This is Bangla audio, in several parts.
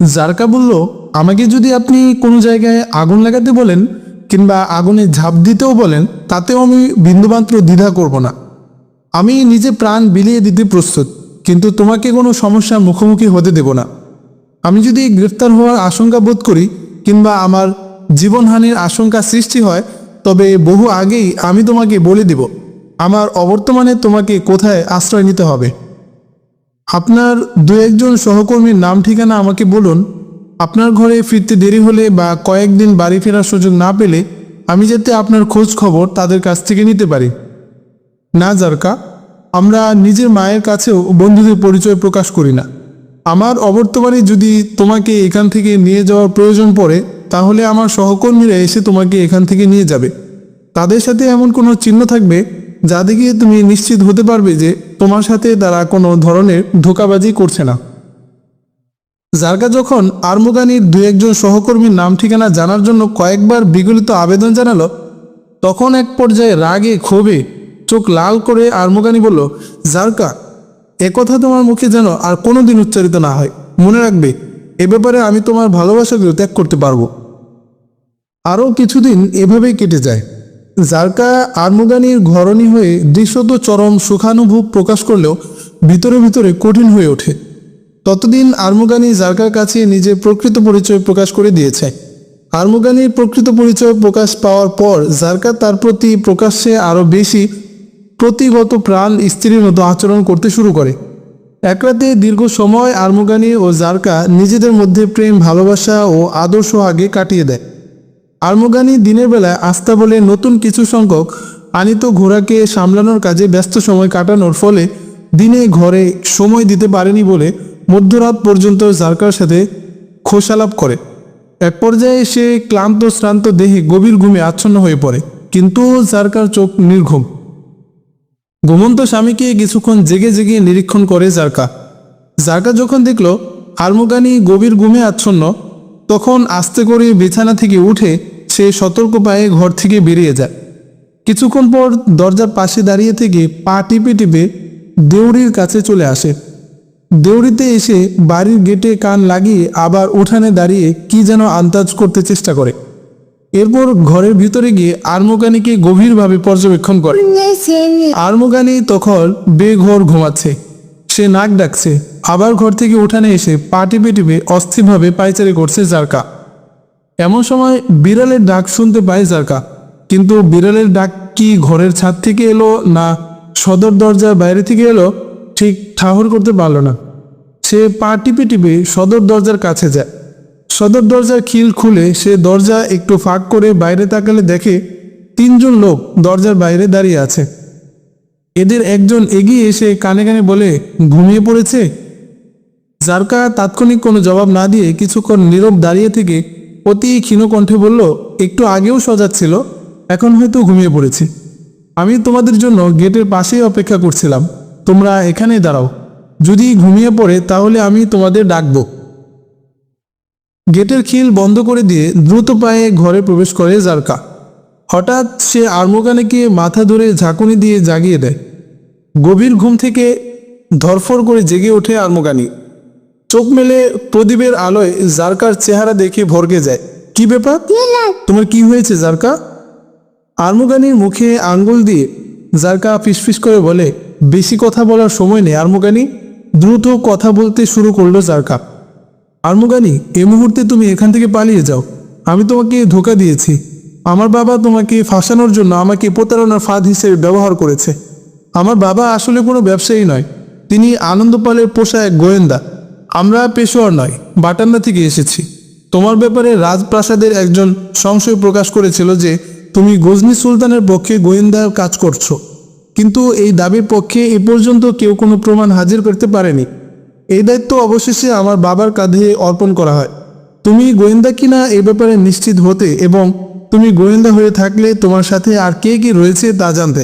জারকা বলল, আমাকে যদি আপনি কোনো জায়গায় আগুন লাগাতে বলেন কিংবা আগুনে ঝাঁপ দিতেও বলেন, তাতেও আমি বিন্দুমাত্র দ্বিধা করব না। আমি নিজে প্রাণ বিলিয়ে দিতে প্রস্তুত, কিন্তু তোমাকে কোনো সমস্যার মুখোমুখি হতে দেব না। আমি যদি গ্রেফতার হওয়ার আশঙ্কা বোধ করি কিংবা আমার জীবনহানির আশঙ্কা সৃষ্টি হয়, তবে বহু আগেই আমি তোমাকে বলে দেব। আমার অবর্তমানে তোমাকে কোথায় আশ্রয় নিতে হবে? আপনার দু একজন সহকর্মীর নাম, ঠিকানা আমাকে বলুন। আপনার ঘরে ফিরতে দেরি হলে বা কয়েকদিন বাড়ি ফেরার সুযোগ না পেলে আমি যাতে আপনার খোঁজ খবর তাদের কাছ থেকে নিতে পারি। না, জারকা, আমরা নিজের মায়ের কাছেও বন্ধুদের পরিচয় প্রকাশ করি না। আমার অবর্তমানে যদি তোমাকে এখান থেকে নিয়ে যাওয়ার প্রয়োজন পড়ে, তাহলে আমার সহকর্মীরা এসে তোমাকে এখান থেকে নিয়ে যাবে। তাদের সাথে এমন কোনো চিহ্ন থাকবে, যা দেখে তুমি নিশ্চিত হতে পারবে যে তোমার সাথে তারা কোনো ধরনের ধোকাবাজি করছে না। জারকা যখন আরমুগানির দু একজন সহকর্মীর নাম ঠিকানা জানার জন্য কয়েকবার বিগলিত আবেদন জানালো, তখন এক পর্যায়ে রাগে ক্ষোভে চোখ লাল করে আরমুগানি বলল জারকা একথা তোমার মুখে যেন আর কোনোদিন উচ্চারিত না হয়। মনে রাখবে, এ ব্যাপারে আমি তোমার ভালোবাসাগুলো ত্যাগ করতে পারব। আরও কিছুদিন এভাবেই কেটে যায়। জারকা আরমুগানির ঘরণী হয়ে দৃশ্যত চরম সুখানুভব প্রকাশ করলেও ভিতরে ভিতরে কঠিন হয়ে ওঠে। ততদিন আরমুগানি জারকার কাছে নিজের প্রকৃত পরিচয় প্রকাশ করে দিয়েছে। আরমুগানির প্রকৃত পরিচয় প্রকাশ পাওয়ার পর জারকা তার প্রতি প্রকাশ্যে আরও বেশি প্রতিগত প্রাণ স্ত্রীর মতো আচরণ করতে শুরু করে। এক রাতে দীর্ঘ সময় আরমুগানি ও জারকা নিজেদের মধ্যে প্রেম, ভালোবাসা ও আদর্শ আগে কাটিয়ে দেয়। আরমুগানি দিনের বেলায় আস্থা বলে নতুন কিছু সংখ্যক আনিত ঘোড়াকে সামলানোর কাজে ব্যস্ত সময় কাটানোর ফলে দিনে ঘরে সময় দিতে পারেনি বলে মধ্যরাত পর্যন্ত জারকার সাথে খোশালাপ করে। এক পর্যায়ে সে ক্লান্ত, শ্রান্ত দেহে গভীর ঘুমে আচ্ছন্ন হয়ে পড়ে, কিন্তু জারকার চোখ নির্ঘুম। ঘুমন্ত স্বামীকে কিছুক্ষণ জেগে জেগে নিরীক্ষণ করে জারকা জারকা যখন দেখল আরমুগানি গভীর ঘুমে আচ্ছন্ন তখন আস্তে করে বিছানা থেকে উঠে সে সতর্ক পায়ে ঘর থেকে বেরিয়ে যায়। কিছুক্ষণ পর দরজার পাশে দাঁড়িয়ে থেকে পা টিপে টিপে দেউড়ির কাছে চলে আসে। দেউড়িতে এসে বাড়ির গেটে কান লাগিয়ে আবার উঠানে দাঁড়িয়ে কি যেন আন্দাজ করতে চেষ্টা করে। এরপর ঘরের ভিতরে গিয়ে আরমোগানিকে গভীরভাবে পর্যবেক্ষণ করে। আরমোগানি তখন বেঘর ঘুমাচ্ছে। সে নাক ডাকছে। আবার ঘর থেকে উঠানে এসে পা টিপে টিপে অস্থিরভাবে পায়চারি করছে জারকা। এমন সময় বিড়ালের ডাক শুনতে পায় জারকা। কিন্তু বিড়ালের ডাক কি ঘরের ছাদ থেকে এলো না সদর দরজার বাইরে থেকে এলো, ঠিক ঠাহর করতে পারল না। সে পা টিপে টিপে সদর দরজার কাছে যায়। সদর দরজার খিল খুলে সে দরজা একটু ফাঁক করে বাইরে তাকালে দেখে তিনজন লোক দরজার বাইরে দাঁড়িয়ে আছে। এদের একজন এগিয়ে এসে কানে কানে বলে, ঘুমিয়ে পড়েছে? জারকা তাৎক্ষণিক কোনো জবাব না দিয়ে কিছুক্ষণ নীরব দাঁড়িয়ে থেকে অতি ক্ষীণ কণ্ঠে বলল, একটু আগেও সজাগ ছিল, এখন হয়তো ঘুমিয়ে পড়েছে। আমি তোমাদের জন্য গেটের পাশেই অপেক্ষা করছিলাম। তোমরা এখানেই দাঁড়াও। যদি ঘুমিয়ে পড়ে তাহলে আমি তোমাদের ডাকবো। গেটের খিল বন্ধ করে দিয়ে দ্রুত পায়ে ঘরে প্রবেশ করে জারকা। হঠাৎ সে আর্মোগানেকে মাথা ধরে ঝাঁকুনি দিয়ে জাগিয়ে দেয়। গভীর ঘুম থেকে ধরফর করে জেগে ওঠে আর্মোগানি। চোখ মেলে প্রদীপের আলোয় জারকার চেহারা দেখে ভরকে যায়। কি ব্যাপার? তোমার কি হয়েছে জারকা? আর্মোগানির মুখে আঙ্গুল দিয়ে জারকা ফিসফিস করে বলে, বেশি কথা বলার সময় নেই আর্মোগানি। দ্রুত কথা বলতে শুরু করল জারকা। আর্মুগানি এই মুহূর্তে তুমি এখান থেকে পালিয়ে যাও। আমি তোমাকে ধোকা দিয়েছি। আমার বাবা তোমাকে ফাঁসানোর জন্য আমাকে প্রতারণার ফাঁদ হিসেবে ব্যবহার করেছে। আমার বাবা আসলে কোনো ব্যবসায়ী নয়। তিনি আনন্দপালের পোষা এক গোয়েন্দা। আমরা পেশোয়ার নয় বাটান্না থেকে এসেছি। তোমার ব্যাপারে রাজপ্রাসাদের একজন সংশয় প্রকাশ করেছিল যে তুমি গজনী সুলতানের পক্ষে গোয়েন্দার কাজ করছ। কিন্তু এই দাবির পক্ষে এ পর্যন্ত কেউ কোনো প্রমাণ হাজির করতে পারেনি। এই দায়িত্ব অবশেষে আমার বাবার কাঁধে অর্পণ করা হয়। তুমি গোয়েন্দা কিনা এ ব্যাপারে নিশ্চিত হতে এবং তুমি গোয়েন্দা হয়ে থাকলে তোমার সাথে আর কে কে রয়েছে তা জানতে।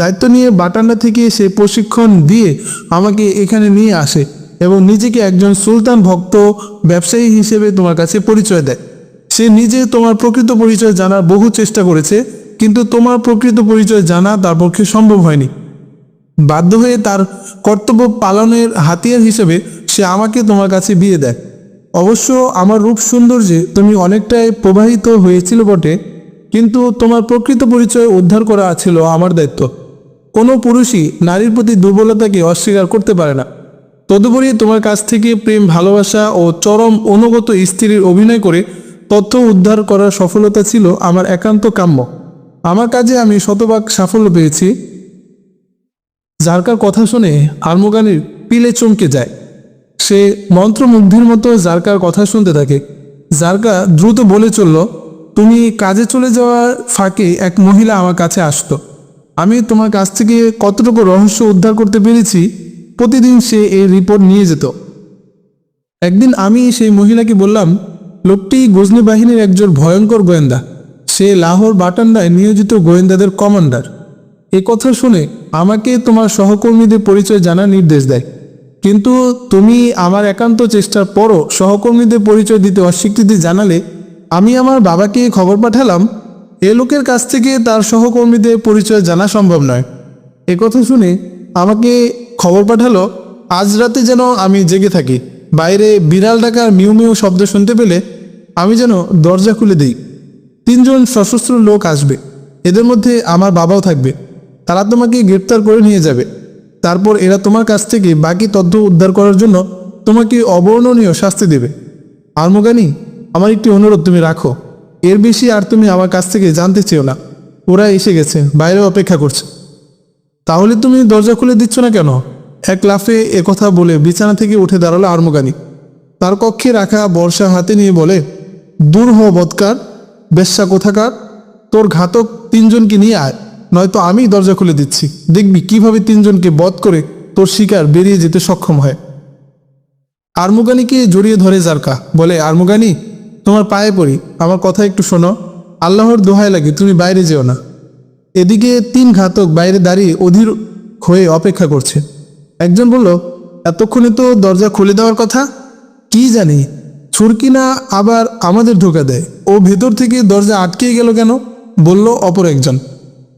দায়িত্ব নিয়ে বাটান্ডা থেকে সে প্রশিক্ষণ দিয়ে আমাকে এখানে নিয়ে আসে এবং নিজেকে একজন সুলতান ভক্ত, ব্যবসায়ী হিসেবে তোমার কাছে পরিচয় দেয়। সে নিজে তোমার প্রকৃত পরিচয় জানার বহু চেষ্টা করেছে, কিন্তু তোমার প্রকৃত পরিচয় জানা তার পক্ষে সম্ভব হয়নি। বাধ্য হয়ে তার কর্তব্য পালনের হাতিয়ার হিসেবে সে আমাকে তোমার কাছে বিয়ে দেয়। অবশ্য আমার রূপ সৌন্দর্যে তুমি অনেকটাই প্রবাহিত হয়েছিল বটে, কিন্তু তোমার প্রকৃত পরিচয় উদ্ধার করা ছিল আমার দায়িত্ব। কোনো পুরুষই নারীর প্রতি দুর্বলতাকে অস্বীকার করতে পারে না। তদুপরি তোমার কাছ থেকে প্রেম, ভালোবাসা ও চরম অনুগত স্ত্রীর অভিনয় করে তথ্য উদ্ধার করার সফলতা ছিল আমার একান্ত কাম্য। আমার কাজে আমি শতভাগ সাফল্য পেয়েছি। জারকার কথা শুনে আলমোগানির পিলে চমকে যায়। সে মন্ত্রমুগ্ধের মতো জারকার কথা শুনতে থাকে। জারকা দ্রুত বলে চলল, তুমি কাজে চলে যাওয়ার ফাঁকে এক মহিলা আমার কাছে আসতো। আমি তোমার কাছ থেকে কতটুকু রহস্য উদ্ধার করতে পেরেছি, প্রতিদিন সে এই রিপোর্ট নিয়ে যেত। একদিন আমি সেই মহিলাকে বললাম, লোকটি গজনি বাহিনীর একজন ভয়ঙ্কর গোয়েন্দা। সে লাহোর বাটান্ডায় নিয়োজিত গোয়েন্দাদের কমান্ডার। এ কথা শুনে আমাকে তোমার সহকর্মীদের পরিচয় জানার নির্দেশ দেয়। কিন্তু তুমি আমার একান্ত চেষ্টার পরও সহকর্মীদের পরিচয় দিতে অস্বীকৃতি জানালে আমি আমার বাবাকে খবর পাঠালাম, এ লোকের কাছ থেকে তার সহকর্মীদের পরিচয় জানা সম্ভব নয়। কথা শুনে আমাকে খবর পাঠালো, আজ রাতে যেন আমি জেগে থাকি। বাইরে বিড়াল ডাকার মিউ মিউ শব্দ শুনতে পেলে আমি যেন দরজা খুলে দিই। তিনজন সশস্ত্র লোক আসবে, এদের মধ্যে আমার বাবাও থাকবে। তারা তোমাকে গ্রেপ্তার করে নিয়ে যাবে। তারপর এরা তোমার কাছ থেকে বাকি তথ্য উদ্ধার করার জন্য তোমাকে অবর্ণনীয় শাস্তি দেবে। আলমোগানি, আমার একটি অনুরোধ তুমি রাখো। এর বেশি আর তুমি আমার কাছ থেকে জানতে চেও না। ওরা এসে গেছে বাইরে অপেক্ষা করছে। তাহলে তুমি দরজা খুলে দিচ্ছ না কেন? এক লাফে কথা বলে বিছানা থেকে উঠে দাঁড়াল আর্মগানি তার কক্ষে রাখা বর্ষা হাতে নিয়ে বলে, দূর হ বৎকার, বেশ্যা কোথাকার? তোর ঘাতক তিনজনকে নিয়ে আয়। নয়তো আমি দরজা খুলে দিচ্ছি। দেখবি কীভাবে তিনজনকে বধ করে তোর শিকার বেরিয়ে যেতে সক্ষম হয়। আর্মুগানিকে জড়িয়ে ধরে জারকা। বলে, আর্মুগানি, তোমার পায়ে পড়ি। আমার কথা একটু শোনো। আল্লাহর দোহায় লাগে, তুমি বাইরে যেও না। এদিকে তিন ঘাতক বাইরে দাঁড়িয়ে অধীর হয়ে অপেক্ষা করছে। একজন বলল, এতক্ষণে তো দরজা খুলে দেওয়ার কথা? কি জানি, ছুরকি না আবার আমাদের ঢোকা দেয়? ও ভেতর থেকে দরজা আটকে গেল কেন? বলল অপর একজন।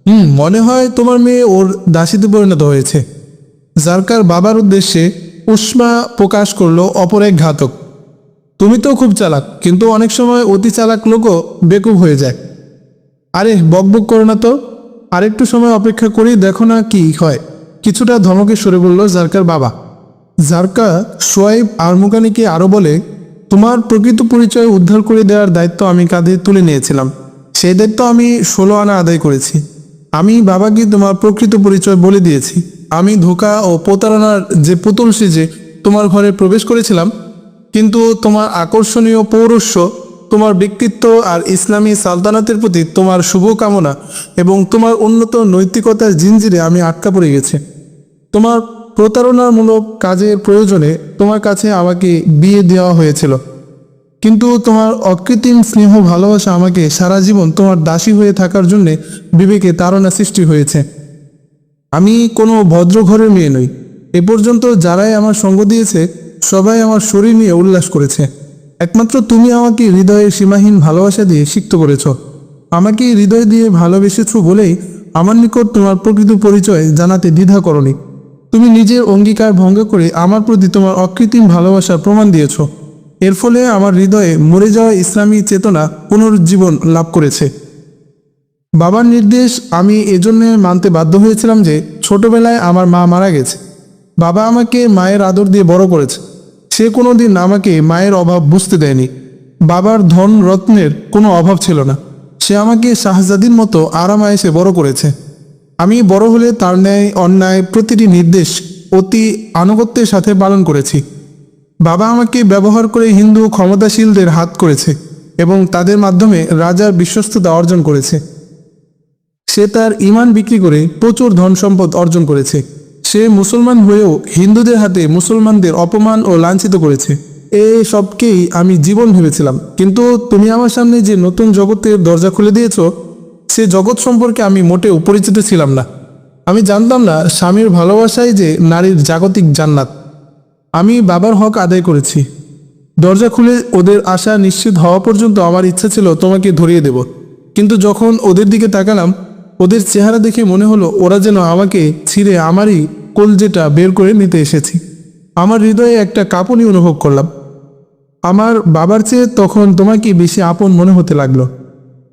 হুম, মনে হয় তোমার মেয়ে ওর দাসীতে পরিণত হয়েছে। জারকার বাবার উদ্দেশ্যে উষ্মা প্রকাশ করল অপর এক ঘাতক। তুমি তো খুব চালাক, কিন্তু অনেক সময় অতি চালাক লোকও বেকুব হয়ে যায়। আরে বকবক করো না তো। আরেকটু সময় অপেক্ষা করি, দেখো না কি হয়। কিছুটা ধমকে সরে বলল জারকার বাবা। জারকা সোয়াইব আরমুকানিকে আরও বলে, তোমার প্রকৃত পরিচয় উদ্ধার করে দেওয়ার দায়িত্ব আমি কাঁধে তুলে নিয়েছিলাম। সেই দায়িত্ব আমি ষোলো আনা আদায় করেছি। আমি বাবাকে তোমার প্রকৃত পরিচয় বলে দিয়েছি। আমি ধোকা ও প্রতারণার যে পুতুল সেজে তোমার ঘরে প্রবেশ করেছিলাম, কিন্তু তোমার আকর্ষণীয় পৌরস্য তোমার ব্যক্তিত্ব আর ইসলামী সালতানাতের প্রতি তোমার শুভকামনা এবং তোমার উন্নত নৈতিকতার জিঞ্জিরে আমি আটকা পড়ে গেছি। তোমার প্রতারণামূলক কাজের প্রয়োজনে তোমার কাছে আমাকে বিয়ে দেওয়া হয়েছিল। কিন্তু তোমার অকৃত্রিম স্নেহ, ভালোবাসা আমাকে সারা জীবন তোমার দাসী হয়ে থাকার জন্যে বিবেকে তাড়না সৃষ্টি হয়েছে। আমি কোনো ভদ্র ঘরের মেয়ে নই। এ পর্যন্ত যারাই আমার সঙ্গ দিয়েছে, সবাই আমার শরীর নিয়ে উল্লাস করেছে। একমাত্র তুমি আমাকে হৃদয়ের সীমাহীন ভালোবাসা দিয়ে সিক্ত করেছ। আমাকে হৃদয় দিয়ে ভালোবেসেছ বলেই আমার নিকট তোমার প্রকৃত পরিচয় জানাতে দ্বিধা করনি। তুমি নিজের অঙ্গীকার ভঙ্গ করে আমার প্রতি তোমার অকৃত্রিম ভালোবাসার প্রমাণ দিয়েছ। এর ফলে আমার হৃদয়ে মরে যাওয়া ইসলামী চেতনা পুনরুজ্জীবন লাভ করেছে। বাবার নির্দেশ আমি এজন্য মানতে বাধ্য হয়েছিলাম যে, ছোটবেলায় আমার মা মারা গেছে। বাবা আমাকে মায়ের আদর দিয়ে বড় করেছে। সে কোনোদিন আমাকে মায়ের অভাব বুঝতে দেয়নি। বাবার ধন রত্নের কোনো অভাব ছিল না। সে আমাকে শাহজাদির মতো আরাম আয়েসে বড় করেছে। আমি বড় হলে তার ন্যায় অন্যায় প্রতিটি নির্দেশ অতি আনুগত্যের সাথে পালন করেছি। বাবা আমাকে ব্যবহার করে হিন্দু ক্ষমতাশীলদের হাত করেছে এবং তাদের মাধ্যমে রাজার বিশ্বস্ততা অর্জন করেছে। সে তার ইমান বিক্রি করে প্রচুর ধন সম্পদ অর্জন করেছে। সে মুসলমান হয়েও হিন্দুদের হাতে মুসলমানদের অপমান ও লাঞ্ছিত করেছে। এই সবকেই আমি জীবন ভেবেছিলাম। কিন্তু তুমি আমার সামনে যে নতুন জগতের দরজা খুলে দিয়েছ, সে জগৎ সম্পর্কে আমি মোটেও পরিচিত ছিলাম না। আমি জানতাম না স্বামীর ভালোবাসাই যে নারীর জাগতিক জান্নাত। আমি বাবার হক আদায় করেছি। দরজা খুলে ওদের আশা নিশ্চিত হওয়া পর্যন্ত আমার ইচ্ছা ছিল তোমাকে ধরিয়ে দেব। কিন্তু যখন ওদের দিকে তাকালাম, ওদের চেহারা দেখে মনে হলো ওরা যেন আমাকে ছিঁড়ে আমারই কলজেটা বের করে নিতে এসেছি। আমার হৃদয়ে একটা কাঁপুনি অনুভব করলাম। আমার বাবার চেয়ে তখন তোমাকে বেশি আপন মনে হতে লাগল।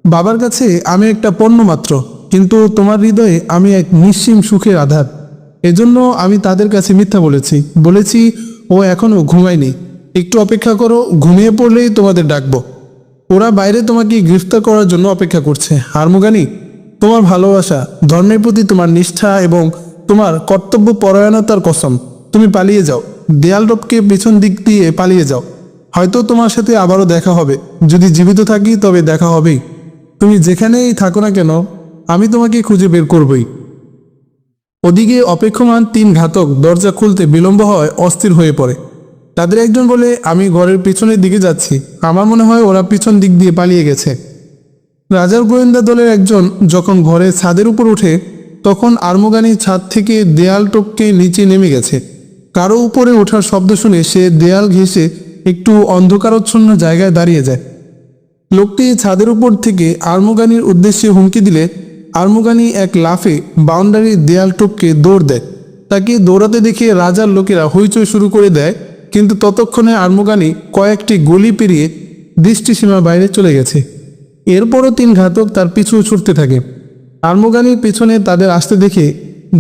বাবার কাছে আমি একটা পণ্য মাত্র, কিন্তু তোমার হৃদয়ে আমি এক নিঃসীম সুখের আধার। এজন্য আমি তাদের কাছে মিথ্যা বলেছি। বলেছি ও এখনও ঘুমায়নি। একটু অপেক্ষা করো, ঘুমিয়ে পড়লেই তোমাদের ডাকবো। ওরা বাইরে তোমাকে গ্রেফতার করার জন্য অপেক্ষা করছে। হারমুগানি, তোমার ভালোবাসা, ধর্মের প্রতি তোমার নিষ্ঠা এবং তোমার কর্তব্য পরায়ণতার কসম। তুমি পালিয়ে যাও। দেয়াল রবকে পেছন দিক দিয়ে পালিয়ে যাও। হয়তো তোমার সাথে আবারও দেখা হবে। যদি জীবিত থাকি তবে দেখা হবেই। তুমি যেখানেই থাকো না কেন, আমি তোমাকে খুঁজে বের করবই। ওদিকে অপেক্ষমান তিন ঘাতক দরজা খুলতে বিলম্ব হয়, অস্থির হয়ে পড়ে। তাদের একজন বলে, আমি ঘরের পিছনের দিকে যাচ্ছি। আমার মনে হয় ওরা পিছন দিক দিয়ে পালিয়ে গেছে। রাজার গোয়েন্দা দলের একজন যখন ঘরে ছাদের উপর ওঠে, তখন আর্মগানি ছাদ থেকে দেয়াল টপকে নিচে নেমে গেছে। কারও উপরে ওঠার শব্দ শুনে সে দেয়াল ঘেঁষে একটু অন্ধকারচ্ছন্ন জায়গায় দাঁড়িয়ে যায়। লোকটি ছাদের উপর থেকে আর্মগানির উদ্দেশ্যে হুমকি দিলে আর্মগানি এক লাফে বাউন্ডারির দেয়াল টপকে দৌড় দেয়। তাকে দৌড়াতে দেখে রাজার লোকেরা হইচই শুরু করে দেয়, কিন্তু ততক্ষণে আর্মগানি কয়েকটি গলি পেরিয়ে দৃষ্টিসীমার বাইরে চলে গেছে। এরপরও তিন ঘাতক তার পিছু ছুটতে থাকে। আর্মগানির পিছনে তাদের আসতে দেখে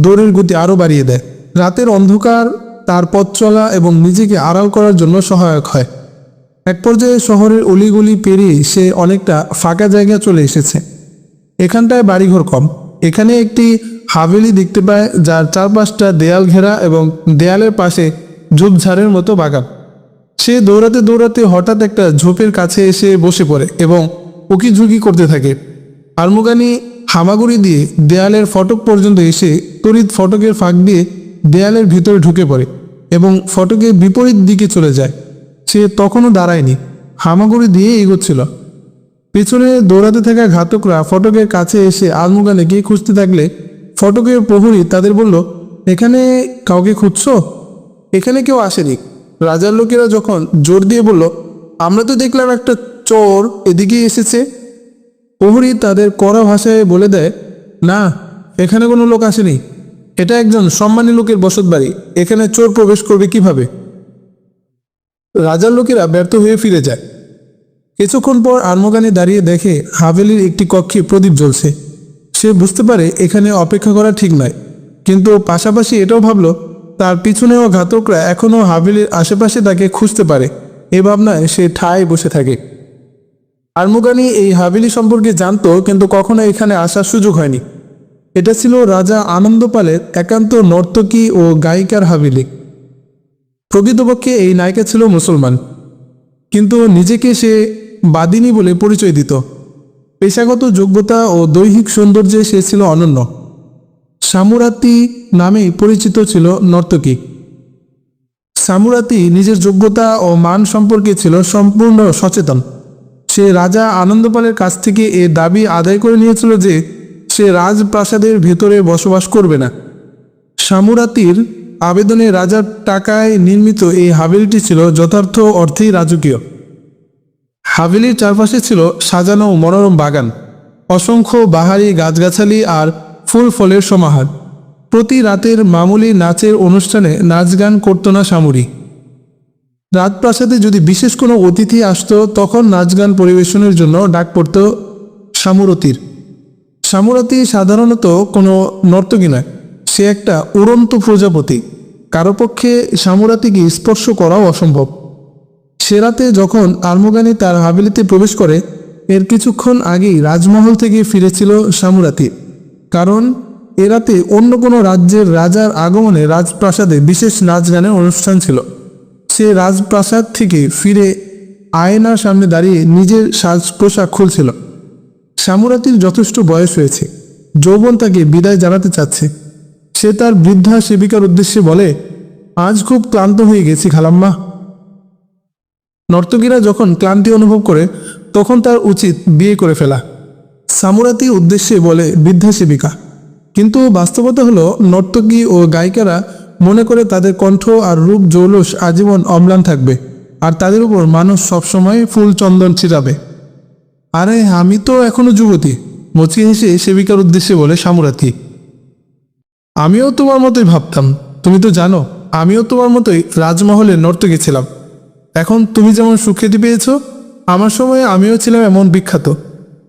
দৌড়ের গতি আরও বাড়িয়ে দেয়। রাতের অন্ধকার, তার পথ চলা এবং নিজেকে আড়াল করার জন্য সহায়ক হয়। এক পর্যায়ে শহরের অলিগলি পেরিয়ে সে অনেকটা ফাঁকা জায়গায় চলে এসেছে। এখানটায় বাড়িঘর কম। এখানে একটি হাভেলি দেখতে পায়, যার চারপাশটা দেয়াল ঘেরা এবং দেয়ালের পাশে ঝোপঝাড়ের মতো বাগান। সে দৌড়াতে দৌড়াতে হঠাৎ একটা ঝোপের কাছে এসে বসে পড়ে এবং উকি ঝুঁকি করতে থাকে। আরমুগানি হামাগুড়ি দিয়ে দেয়ালের ফটক পর্যন্ত এসে তড়িৎ ফটকের ফাঁক দিয়ে দেয়ালের ভিতরে ঢুকে পড়ে এবং ফটকের বিপরীত দিকে চলে যায়। সে তখনও দাঁড়ায়নি। হামাগুড়ি দিয়ে এগোচ্ছিল। পেছনে দৌড়াতে থাকা ঘাতকরা ফটকের কাছে এসে আলমুগানেকে খুঁজতে থাকলে ফটকের প্রহরী তাদের বলল, এখানে কাউকে খুঁজছো? এখানে কেউ আসেনি। রাজার লোকেরা যখন জোর দিয়ে বলল, আমরা তো দেখলাম একটা চোর এদিকে এসেছে। প্রহরী তাদের কড়া ভাষায় বলে দেয়, না, এখানে কোনো লোক আসেনি। এটা একজন সম্মানী লোকের বসত বাড়ি। এখানে চোর প্রবেশ করবে কীভাবে? রাজার লোকেরা ব্যর্থ হয়ে ফিরে যায়। কিছুক্ষণ পর আর্মগানি দাঁড়িয়ে দেখে হাভেলির একটি কক্ষে প্রদীপ জ্বলছে। সে বুঝতে পারে এখানে অপেক্ষা করা ঠিক নয়। কিন্তু পাশাপাশি এটাও ভাবল, তার পিছনেও ঘাতকরা এখনও হাভেলির আশেপাশে তাকে খুঁজতে পারে। এ ভাবনায় সে ঠায় বসে থাকে। আর্মুগানি এই হাভেলি সম্পর্কে জানত, কিন্তু কখনো এখানে আসার সুযোগ হয়নি। এটা ছিল রাজা আনন্দপালের একান্ত নর্তকী ও গায়িকার হাভেলি। প্রকৃতপক্ষে এই নায়িকা ছিল মুসলমান। কিন্তু নিজেকে সে বাদিনী বলে পরিচয় দিত। পেশাগত যোগ্যতা ও দৈহিক সৌন্দর্যে সে ছিল অনন্য। সামুরাতি নামেই পরিচিত ছিল নর্তকী। সামুরাতি নিজের যোগ্যতা ও মান সম্পর্কে ছিল সম্পূর্ণ সচেতন। সে রাজা আনন্দপালের কাছ থেকে এ দাবি আদায় করে নিয়েছিল যে সে রাজপ্রাসাদের ভেতরে বসবাস করবে না। সামুরাতির আবেদনে রাজার টাকায় নির্মিত এই হাভেলিটি ছিল যথার্থ অর্থেই রাজকীয়। হাভেলির চারপাশে ছিল সাজানো মনোরম বাগান, অসংখ্য বাহারি গাছগাছালি আর ফুল ফলের সমাহার। প্রতি রাতের মামুলি নাচের অনুষ্ঠানে নাচ গান করত না সামুরি। রাজপ্রাসাদে যদি বিশেষ কোনো অতিথি আসতো, তখন নাচ গান পরিবেশনের জন্য ডাক পড়ত সামুরতির। সামুরাতি সাধারণত কোনো নর্তকী নয়, সে একটা উড়ন্ত প্রজাপতি। কারও পক্ষে সামুরাতিকে স্পর্শ করাও অসম্ভব। সে রাতে যখন আলমোগানি তার হাভেলিতে প্রবেশ করে, এর কিছুক্ষণ আগেই রাজমহল থেকে ফিরেছিল সামুরাতি। কারণ এ রাতে অন্য কোনো রাজ্যের রাজার আগমনে রাজপ্রাসাদে বিশেষ নাচ গানের অনুষ্ঠান ছিল। সে রাজপ্রাসাদ থেকে ফিরে আয়নার সামনে দাঁড়িয়ে নিজের সাজ পোশাক খুলছিল। সামুরাতির যথেষ্ট বয়স হয়েছে। যৌবন তাকে বিদায় জানাতে চাচ্ছে। সে তার বৃদ্ধা সেবিকার উদ্দেশ্যে বলে, আজ খুব ক্লান্ত হয়ে গেছি খালাম্মা। নর্তকীরা যখন ক্লান্তি অনুভব করে, তখন তার উচিত বিয়ে করে ফেলা। সামুরাতি উদ্দেশ্যে বলে বৃদ্ধা সেবিকা কিন্তু বাস্তবতা হলো, নর্তকী ও গায়িকারা মনে করে তাদের কণ্ঠ আর রূপ জৌলস আজীবন অম্লান থাকবে, আর তাদের উপর মানুষ সবসময় ফুল চন্দন ছিটাবে। আরে, আমি তো এখনও যুবতী মুচকি হেসে সেবিকার উদ্দেশ্যে বলে সামুরাতি। আমিও তোমার মতোই ভাবতাম, তুমি তো জানো, আমিও তোমার মতোই রাজমহলে নর্তকী ছিলাম। এখন তুমি যেমন সুখ্যাতি পেয়েছ, আমার সময়ে আমিও ছিলাম এমন বিখ্যাত।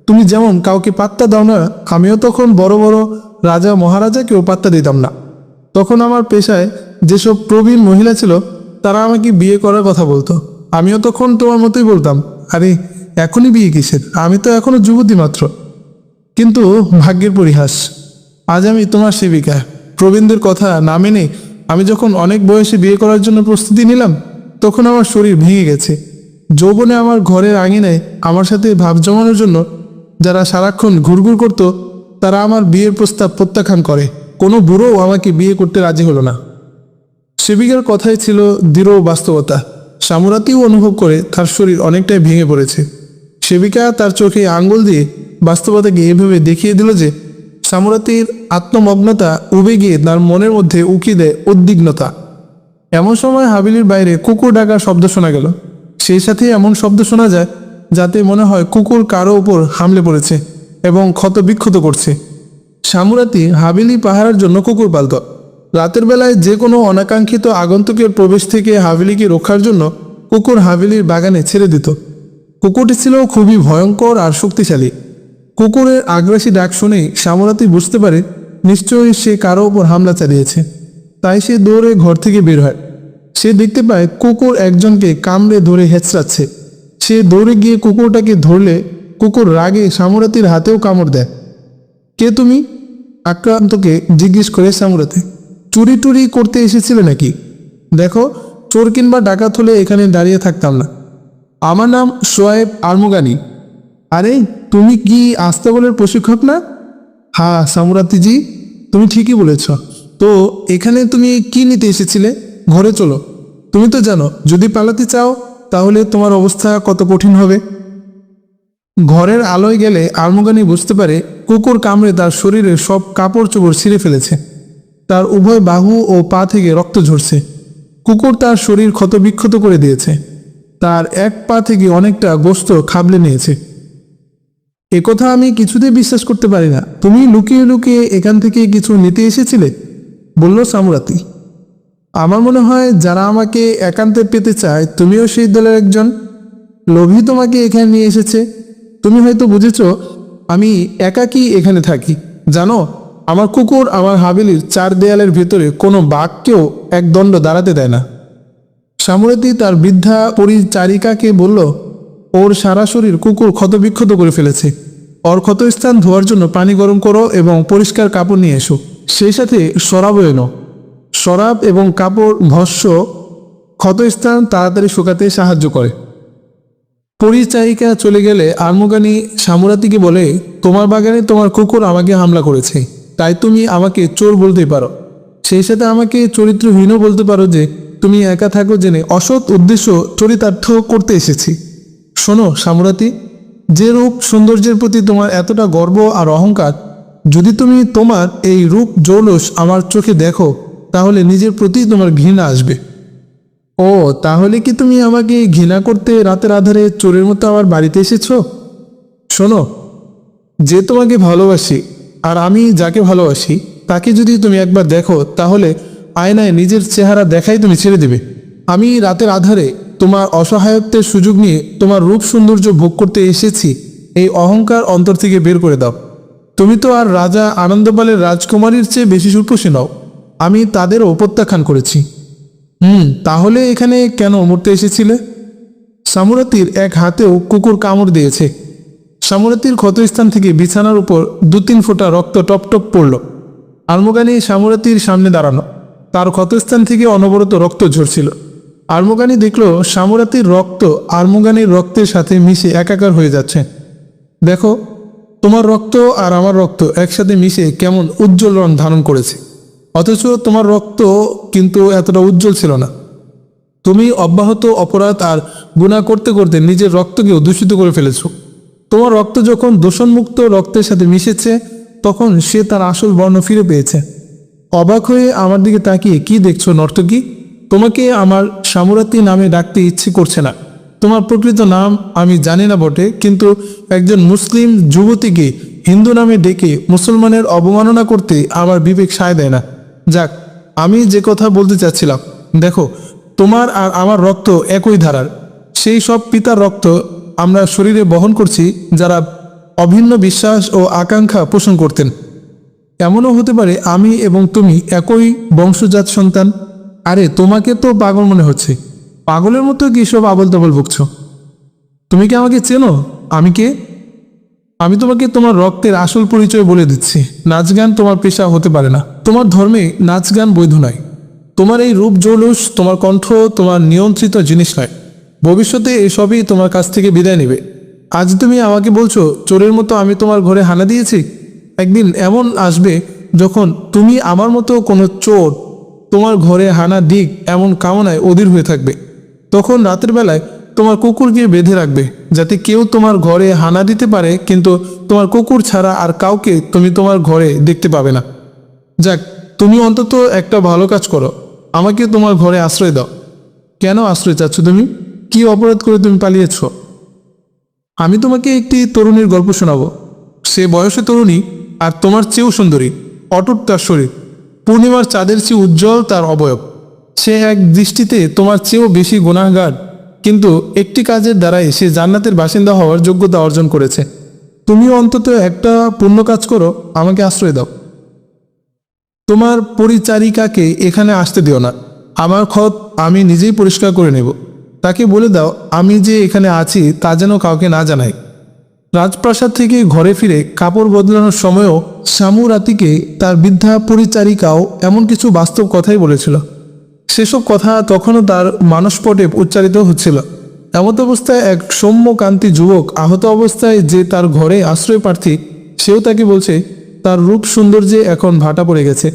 তুমি যেমন কাউকে পাত্তা দাও না, আমিও তখন বড় বড় রাজা মহারাজাকেও পাত্তা দিতাম না। তখন আমার পেশায় যেসব প্রবীণ মহিলা ছিল, তারা আমাকে বিয়ে করার কথা বলতো। আমিও তখন তোমার মতোই বলতাম, আরে, এখনই বিয়ে কিসের? আমি তো এখনও যুবতী মাত্র। কিন্তু ভাগ্যের পরিহাস, আজ আমি তোমার সেবিকা। প্রবীণদের কথা না মেনে আমি যখন অনেক বয়সে বিয়ে করার জন্য প্রস্তুতি নিলাম তখন আমার শরীর ভেঙে গেছে। যৌবনে আমার ঘরের আঙিনায় আমার সাথে ভাব জমানোর জন্য যারা সারাক্ষণ ঘুরঘুর করত, তারা আমার বিয়ের প্রস্তাব প্রত্যাখ্যান করে। কোনো বুড়োও আমাকে বিয়ে করতে রাজি হলো না। সেবিকার কথাই ছিল দৃঢ় বাস্তবতা। সামুরাতিও অনুভব করে তার শরীর অনেকটাই ভেঙে পড়েছে। সেবিকা তার চোখে আঙ্গুল দিয়ে বাস্তবতাকে এভাবে দেখিয়ে দিল যে সামুরাতির আত্মমগ্নতা উবে গিয়ে তার মনের মধ্যে উকি দেয় উদ্বিগ্নতা। এমন সময় হাবিলির বাইরে কুকুর ডাকার শব্দ শোনা গেল। সেই সাথে এমন শব্দ শোনা যায় যাতে মনে হয় কুকুর কারও উপর হামলে পড়েছে এবং ক্ষত বিক্ষত করছে। সামুরাতি হাবিলি পাহারার জন্য কুকুর পালত। রাতের বেলায় যে কোনো অনাকাঙ্ক্ষিত আগন্তুকের প্রবেশ থেকে হাবিলিকে রক্ষার জন্য কুকুর হাবিলির বাগানে ছেড়ে দিত। কুকুরটি ছিল খুবই ভয়ঙ্কর আর শক্তিশালী। কুকুরের আগ্রাসী ডাক শুনেই সামরাতি বুঝতে পারে নিশ্চয়ই সে কারও ওপর হামলা চালিয়েছে। তাই সে দৌড়ে ঘর থেকে বের হয়। সে দেখতে পায় কুকুর একজনকে কামড়ে ধরে হেঁচড়াচ্ছে। সে দৌড়ে গিয়ে কুকুরটাকে ধরলে কুকুর রাগে সামরাতির হাতেও কামড় দেয়। কে তুমি? আক্রান্তকে জিজ্ঞেস করে সামরাতে। চুরি টুরি করতে এসেছিলে নাকি? দেখো, চোর কিংবা ডাকাত হলে এখানে দাঁড়িয়ে থাকতাম না। আমার নাম সোয়েব আলমুগানি। আরে, তুমি কি আস্তাবলের প্রশিক্ষক না? হ্যাঁ সামুরাতিজি, তুমি ঠিকই বলেছ। তো এখানে তুমি কি নিতে এসেছিলে? ঘরে চলো। তুমি তো জানো, যদি পালাতে চাও, তাহলে তোমার অবস্থা কত কঠিন হবে। ঘরের আলোয় গেলে আলমুগানি বুঝতে পারে, কুকুর কামড়ে তার শরীরের সব কাপড় চোপড় ছিঁড়ে ফেলেছে। তার উভয় বাহু ও পা থেকে রক্ত ঝরছে। কুকুর তার শরীর ক্ষতবিক্ষত করে দিয়েছে। তার এক পা থেকে অনেকটা গোস্ত খাবলে নিয়েছে। একথা আমি কিছুতেই বিশ্বাস করতে পারি না। তুমি লুকিয়ে লুকিয়ে এখান থেকে কিছু নিতে এসেছিলে? বলল, সামুরাতি, আমার মনে হয় যারা আমাকে একান্তে পেতে চায়, তুমিও সেই দলের একজন। লোভী তোমাকে এখানে নিয়ে এসেছে। তুমি হয়তো বুঝেছ, আমি একাকী এখানে থাকি। জানো, আমার কুকুর, আমার হাবিলির চার দেয়ালের ভেতরে কোনো বাঘকেও এক দণ্ড দাঁড়াতে দেয় না। সামুরাতি তার বৃদ্ধা পরিচারিকাকে বলল, ওর সারা শরীর কুকুর ক্ষতবিক্ষত করে ফেলেছে। ওর ক্ষতস্থান ধোয়ার জন্য পানি গরম করো এবং পরিষ্কার কাপড় নিয়ে এসো। সেই সাথে শরাবও এনো শরাব এবং কাপড় ভস্য ক্ষতস্থান তাড়াতাড়ি শুকাতে সাহায্য করে। পরিচারিকা চলে গেলে আর্মগানি সামুরাতিকে বলে, তোমার বাগানে তোমার কুকুর আমাকে হামলা করেছে, তাই তুমি আমাকে চোর বলতে পারো। সেই সাথে আমাকে চরিত্রহীনও বলতে পারো যে, তুমি একা থাকো জেনে অসৎ উদ্দেশ্য চরিতার্থ করতে এসেছি। শোনো সামুরাতি, যে রূপ সৌন্দর্যের প্রতি তোমার এতটা গর্ব আর অহংকার যদি তুমি তোমার এই রূপ জৌলস আমার চোখে দেখো, তাহলে নিজের প্রতি তোমার ঘৃণা আসবে। ও, তাহলে কি তুমি আমাকে ঘৃণা করতে রাতের আধারে চোরের মতো আমার বাড়িতে এসেছ? শোনো, যে তোমাকে ভালোবাসি আর আমি যাকে ভালোবাসি, তাকে যদি তুমি একবার দেখো, তাহলে আয়নায় নিজের চেহারা দেখাই তুমি ছেড়ে দেবে। আমি রাতের আধারে তোমার অসহায়ত্বের সুযোগ নিয়ে তোমার রূপ সৌন্দর্য ভোগ করতে এসেছি। এই অহংকার অন্তর থেকে বের করে দাও। তুমি তো আর রাজা আনন্দপালের রাজকুমারীর চেয়ে বেশি সুরপসী নও। আমি তাদেরও প্রত্যাখ্যান করেছি। হুম, তাহলে এখানে কেন মরতে এসেছিলে? সামুরাতির এক হাতেও কুকুর কামড় দিয়েছে। সামুরাতির ক্ষতস্থান থেকে বিছানার উপর দু তিন ফোঁটা রক্ত টপটপ পড়ল। আলমোগানি সামুরাতির সামনে দাঁড়ানো। তার ক্ষতস্থান থেকে অনবরত রক্ত ঝরছিল। আলমোগানি দেখল সামুরাতির রক্ত আলমোগানির রক্তের সাথে মিশে একাকার হয়ে যাচ্ছে। দেখো তোমার রক্ত আর আমার রক্ত একসাথে মিশে কেমন উজ্জ্বল রং ধারণ করেছে। অথচ তোমার রক্ত কিন্তু এতটা উজ্জ্বল ছিল না। তুমি অব্যাহত অপরাধ আর গুণা করতে করতে নিজের রক্তকেও দূষিত করে ফেলেছ। তোমার রক্ত যখন দূষণমুক্ত রক্তের সাথে মিশেছে, তখন সে তার আসল বর্ণ ফিরে পেয়েছে। অবাক হয়ে আমার দিকে তাকিয়ে কি দেখছ নর্তকী? তোমাকে আমার সামুরাতি নামে ডাকতে ইচ্ছে করছে না। তোমার প্রকৃত নাম আমি জানি না বটে, কিন্তু একজন মুসলিম যুবতীকে হিন্দু নামে ডেকে মুসলমানের অবমাননা করতে আমার বিবেক সায় দেয় না। যাক, আমি যে কথা বলতে চাচ্ছিলাম, দেখো, তোমার আর আমার রক্ত একই ধারার। সেই সব পিতার রক্ত আমরা শরীরে বহন করছি যারা অভিন্ন বিশ্বাস ও আকাঙ্ক্ষা পোষণ করতেন। এমনও হতে পারে আমি এবং তুমি একই বংশজাত সন্তান? আরে, তোমাকে তো পাগল মনে হচ্ছে। পাগলের মতো কি সব আবল তাবল বকছো তুমি কি আমাকে চেনো? আমি কে? আমি তোমাকে তোমার রক্তের আসল পরিচয় বলে দিচ্ছি। নাচ গান তোমার পেশা হতে পারে না। তোমার ধর্মে নাচ গান বৈধ নয়। তোমার এই রূপ জৌলুস, তোমার কণ্ঠ, তোমার নিয়ন্ত্রিত জিনিস নয়। ভবিষ্যতে এসবই তোমার কাছ থেকে বিদায় নেবে। আজ তুমি আমাকে বলছো, চোরের মতো আমি তোমার ঘরে হানা দিয়েছি? একদিন এমন আসবে যখন তুমি আমার মতো কোনো চোর তোমার ঘরে হানা দিক এমন কামনায় অধীর হয়ে থাকবে। তখন রাতের বেলায় তোমার কুকুর গিয়ে বেঁধে রাখবে, যাতে কেউ তোমার ঘরে হানা দিতে পারে, কিন্তু তোমার কুকুর ছাড়া আর কাউকে তুমি তোমার ঘরে দেখতে পাবে না। যাক, তুমি অন্তত একটা ভালো কাজ করো। আমাকে তোমার ঘরে আশ্রয় দাও। কেন আশ্রয় চাচ্ছ তুমি? কি অপরাধ করে তুমি পালিয়েছ? আমি তোমাকে একটি তরুণীর গল্প শোনাবো। সে বয়সে তরুণী আর তোমার চেয়েও সুন্দরী। অটুট তার শরীর। পূর্ণিমার চাঁদের চেয়ে উজ্জ্বল তার অবয়ব। সে এক দৃষ্টিতে তোমার চেয়েও বেশি গুণাগার কিন্তু একটি কাজের দ্বারাই সে জান্নাতের বাসিন্দা হওয়ার যোগ্যতা অর্জন করেছে। তুমিও অন্তত একটা পূর্ণ কাজ করো, আমাকে আশ্রয় দাও। তোমার পরিচারিকাকে এখানে আসতে দিও না। আমার খত আমি নিজেই পরিষ্কার করে নেব। তাকে বলে দাও, আমি যে এখানে আছি তা যেন কাউকে না জানাই রাজপ্রাসাদ থেকে ঘরে ফিরে কাপড় বদলানোর সময়ও শামু রাতিকে তার বৃদ্ধা পরিচারিকাও এমন কিছু বাস্তব কথাই বলেছিল। সেসব কথা তখনও তার মানসপটে উচ্চারিত হচ্ছিল। এমত অবস্থায় এক সৌম্যকান্তি যুবক আহত অবস্থায় যে তার ঘরে আশ্রয় প্রার্থী, সেও তাকে বলছে, তার রূপ সৌন্দর্যে এখন ভাটা পড়ে গেছে।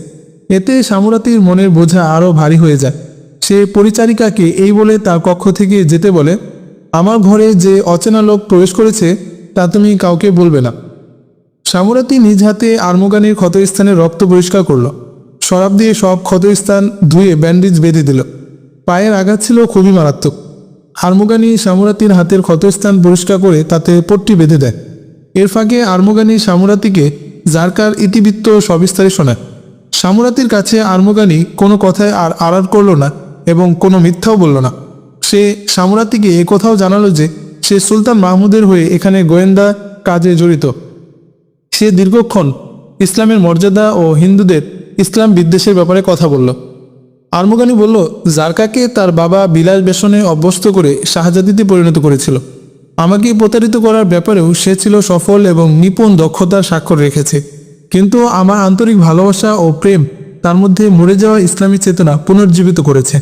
এতে সামুরাতির মনের বোঝা আরও ভারী হয়ে যায়। সে পরিচারিকাকে এই বলে তার কক্ষ থেকে যেতে বলে, আমার ঘরে যে অচেনা লোক প্রবেশ করেছে, তা তুমি কাউকে বলবে না। সামুরাতি নিজ হাতে আর্মগানির ক্ষতস্থানে রক্ত পরিষ্কার করল। শরাব দিয়ে সব ক্ষতস্থান ধুয়ে ব্যান্ডেজ বেঁধে দিল। পায়ের আঘাত ছিল খুবই মারাত্মক। আর্মগানি সামুরাতির হাতের ক্ষতস্থান পরিষ্কার করে তাতে পট্টি বেঁধে দেয়। এর ফাঁকে আর্মগানি সামুরাতিকে জারকার ইতিবৃত্ত সবিস্তারে শোনায়। সামুরাতির কাছে আর্মগানি কোনো কথায় আর আড়ার করল না এবং কোনো মিথ্যাও বলল না। সে সামুরাতিকে কথাও জানালো যে সে সুলতান মাহমুদের হয়ে এখানে গোয়েন্দা কাজে জড়িত। সে দীর্ঘক্ষণ ইসলামের মর্যাদা ও হিন্দুদের ইসলাম বিদ্বেষের ব্যাপারে কথা বলল। আর্মগানি বলল, জারকাকে তার বাবা বিলাস বেসনে অভ্যস্ত করে শাহজাদিতে পরিণত করেছিল। আমাকে প্রতারিত করার ব্যাপারেও সে ছিল সফল এবং নিপুণ দক্ষতার স্বাক্ষর রেখেছে। কিন্তু আমার আন্তরিক ভালোবাসা ও প্রেম তার মধ্যে মরে যাওয়া ইসলামী চেতনা পুনর্জীবিত করেছে।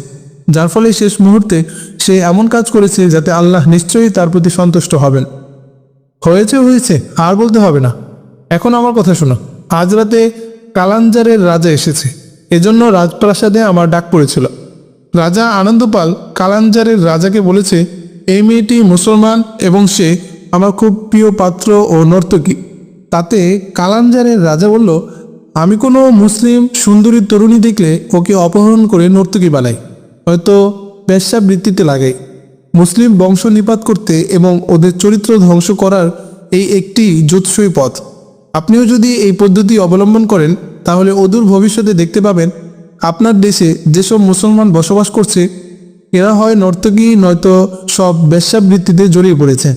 যার ফলে শেষ মুহূর্তে সে এমন কাজ করেছে যাতে আল্লাহ নিশ্চয়ই তার প্রতি সন্তুষ্ট হবেন। হয়েছে হয়েছে, আর বলতে হবে না। এখন আমার কথা শোনো। আজ রাতে কালাঞ্জারের রাজা এসেছে। এজন্য রাজপ্রাসাদে আমার ডাক পড়েছিল। রাজা আনন্দপাল কালাঞ্জারের রাজাকে বলেছে, এই মেয়েটি মুসলমান এবং সে আমার খুব প্রিয় পাত্র ও নর্তকী। তাতে কালাঞ্জারের রাজা বলল, আমি কোনো মুসলিম সুন্দরী তরুণী দেখলে ওকে অপহরণ করে নর্তকী বানাই। হয়তো বৃত্তিতে লাগাই মুসলিম বংশ নিপাত করতে এবং ওদের চরিত্র ধ্বংস করার এই একটি জুৎসই পথ। আপনিও যদি এই পদ্ধতি অবলম্বন করেন, তাহলে অদূর ভবিষ্যতে দেখতে পাবেন, আপনার দেশে যেসব মুসলমান বসবাস করছে, এরা হয় নর্তকী, নয়তো সব বেশ্যাবৃত্তিতে জড়িয়ে পড়েছে।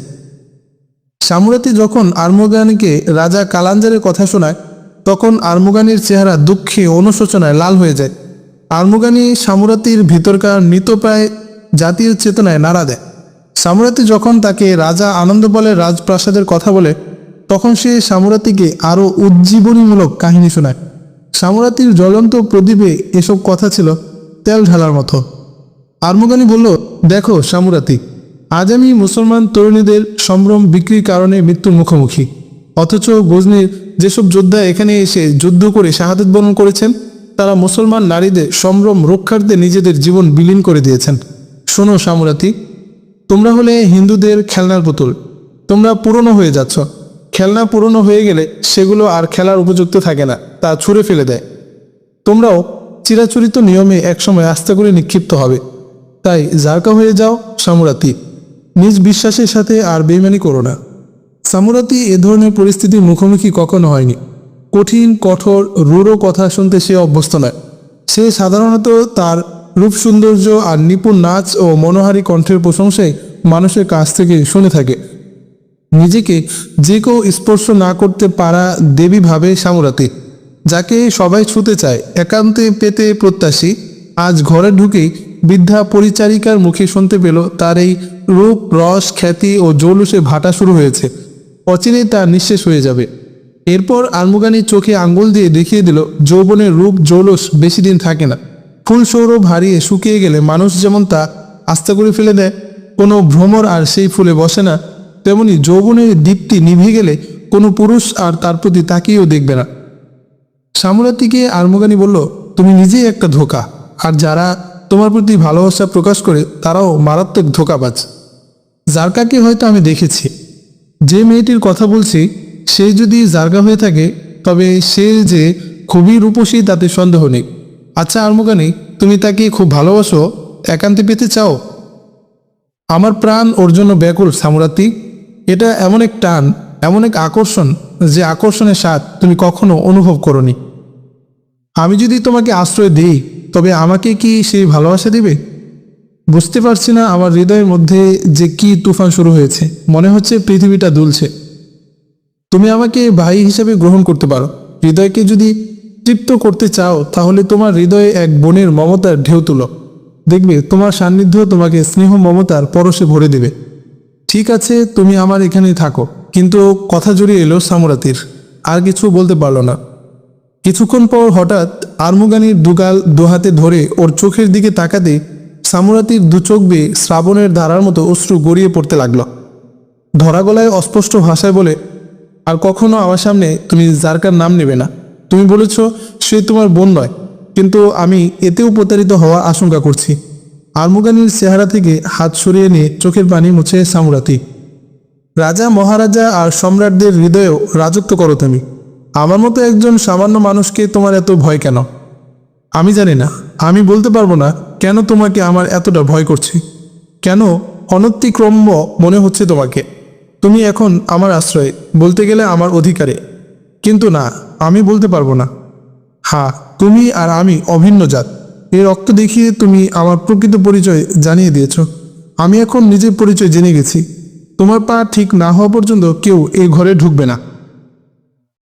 সামুরাতি যখন আর্মগানিকে রাজা কালাঞ্জারের কথা শোনায়, তখন আর্মগানির চেহারা দুঃখে অনুশোচনায় লাল হয়ে যায়। আর্মগানি সামুরাতির ভিতরকার মৃতপ্রায় জাতীয় চেতনায় নাড়া দেয়। সামুরাতি যখন তাকে রাজা আনন্দপালের রাজপ্রাসাদের কথা বলে তখন সে সামুরাতিকে আরও উজ্জীবনীমূলক কাহিনী শোনায়। সামুরাতির জ্বলন্ত প্রদীপে এসব কথা ছিল তেল ঢালার মতো। আর্মগানি বলল, দেখো সামুরাতি, আজ আমি মুসলমান তরুণীদের সম্ভ্রম বিক্রির কারণে মৃত্যুর মুখোমুখি। অথচ গজনির যেসব যোদ্ধা এখানে এসে যুদ্ধ করে শাহাদত বরণ করেছেন, তারা মুসলমান নারীদের সম্ভ্রম রক্ষার্থে নিজেদের জীবন বিলীন করে দিয়েছেন। শোনো সামুরাতি, তোমরা হলে হিন্দুদের খেলনার পুতুল, তোমরা পুরনো হয়ে যাচ্ছ। খেলনা পুরনো হয়ে গেলে সেগুলো আর খেলার উপযুক্ত থাকে না, তা ছুঁড়ে ফেলে দেয়। তোমরাও চিরাচরিত নিয়মে একসময় আস্থা করে নিক্ষিপ্ত হবে। তাই জারকা হয়ে যাও, সামুরাতি। নিজ বিশ্বাসের সাথে আর বেইমানি করো না। সামুরাতি এ ধরনের পরিস্থিতির মুখোমুখি কখনো হয়নি। কঠিন, কঠোর, রূঢ় কথা শুনতে সে অভ্যস্ত নয়। সে সাধারণত তার রূপ সৌন্দর্য আর নিপুণ নাচ ও মনোহারী কণ্ঠের প্রশংসায় মানুষের কাছ থেকে শুনে থাকে। নিজেকে যে কেউ স্পর্শ না করতে পারা দেবী ভাবে সামরাতি, যাকে সবাই ছুতে চায়, একান্তে পেতে প্রত্যাশী। আজ ঘরে ঢুকেই বৃদ্ধা পরিচারিকার মুখে শুনতে পেল তার এই রূপ, রস, খ্যাতি ও জৌলুসে ভাটা শুরু হয়েছে। অচিরেই তা নিঃশেষ হয়ে যাবে। এরপর আলমুগানি চোখে আঙ্গুল দিয়ে দেখিয়ে দিল, যৌবনের রূপ, জৌলুস বেশি দিন থাকে না। ফুল সৌরভ হারিয়ে শুকিয়ে গেলে মানুষ যেমন তা আস্তে করে ফেলে দেয়, কোনো ভ্রমর আর সেই ফুলে বসে না। তেমনি যৌবনের দীপ্তি নিভে গেলে কোনো পুরুষ আর তার প্রতি তাকিয়েও দেখবে না। সামুরাতিকে আরমুগানি বলল, তুমি নিজেই একটা ধোকা, আর যারা তোমার প্রতি ভালোবাসা প্রকাশ করে, তারাও মারাত্মক ধোকাবাজ। জারকাকে হয়তো আমি দেখেছি। যে মেয়েটির কথা বলছি, সে যদি জারগা হয়ে থাকে, তবে সে যে খুবই রূপসী, তাতে সন্দেহ নেই। আচ্ছা আরমুগানি, তুমি তাকে খুব ভালোবাসো, একান্তে পেতে চাও? আমার প্রাণ ওর জন্য ব্যাকুল সামুরাতি এটা এমন এক টান, এমন এক আকর্ষণ যে আকর্ষণের স্বাদ তুমি কখনো অনুভব করনি। আমি যদি তোমাকে আশ্রয় দিই, তবে আমাকে কি সেই ভালোবাসা দিবে? বুঝতে পারছি না আমার হৃদয়ের মধ্যে যে কি তুফান শুরু হয়েছে। মনে হচ্ছে পৃথিবীটা দুলছে। তুমি আমাকে ভাই হিসেবে গ্রহণ করতে পারো। হৃদয়কে যদি তৃপ্ত করতে চাও, তাহলে তোমার হৃদয়ে এক বোনের মমতার ঢেউ তুলো। দেখবে তোমার সান্নিধ্য তোমাকে স্নেহ মমতার পরশে ভরে দেবে। ঠিক আছে, তুমি আমার এখানেই থাকো। কিন্তু কথা জড়িয়ে এলো সামুরাতির। আর কিছু বলতে পারল না। কিছুক্ষণ পর হঠাৎ আরমুগানির দুগাল দুহাতে ধরে ওর চোখের দিকে তাকাতে সামুরাতির দু চোখ বেয়ে শ্রাবণের ধারার মতো অশ্রু গড়িয়ে পড়তে লাগল। ধরা গলায় অস্পষ্ট ভাষায় বলে, আর কখনো আমার সামনে তুমি জারকার নাম নেবে না। তুমি বলেছ সে তোমার বোন নয়, কিন্তু আমি এতেও প্রতারিত হওয়ার আশঙ্কা করছি। আরমুগানির চেহারা থেকে হাত সরিয়ে নিয়ে চোখের পানি মুছে সামুরাতি। রাজা, মহারাজা আর সম্রাটদের হৃদয়েও রাজত্ব করো তুমি। আমার মতো একজন সামান্য মানুষকে তোমার এত ভয় কেন? আমি জানি না। আমি বলতে পারব না কেন তোমাকে আমার এতটা ভয় করছে। কেন অনতিক্রম্য মনে হচ্ছে তোমাকে? তুমি এখন আমার আশ্রয়ে, বলতে গেলে আমার অধিকারে। কিন্তু না, আমি বলতে পারব না। হ্যাঁ তুমি আর আমি অভিন্ন জাত। এই রক্ত দেখিয়ে তুমি আমার প্রকৃত পরিচয় জানিয়ে দিয়েছ। আমি এখন নিজের পরিচয় জেনে গেছি। তোমার পা ঠিক না হওয়া পর্যন্ত কেউ এই ঘরে ঢুকবে না।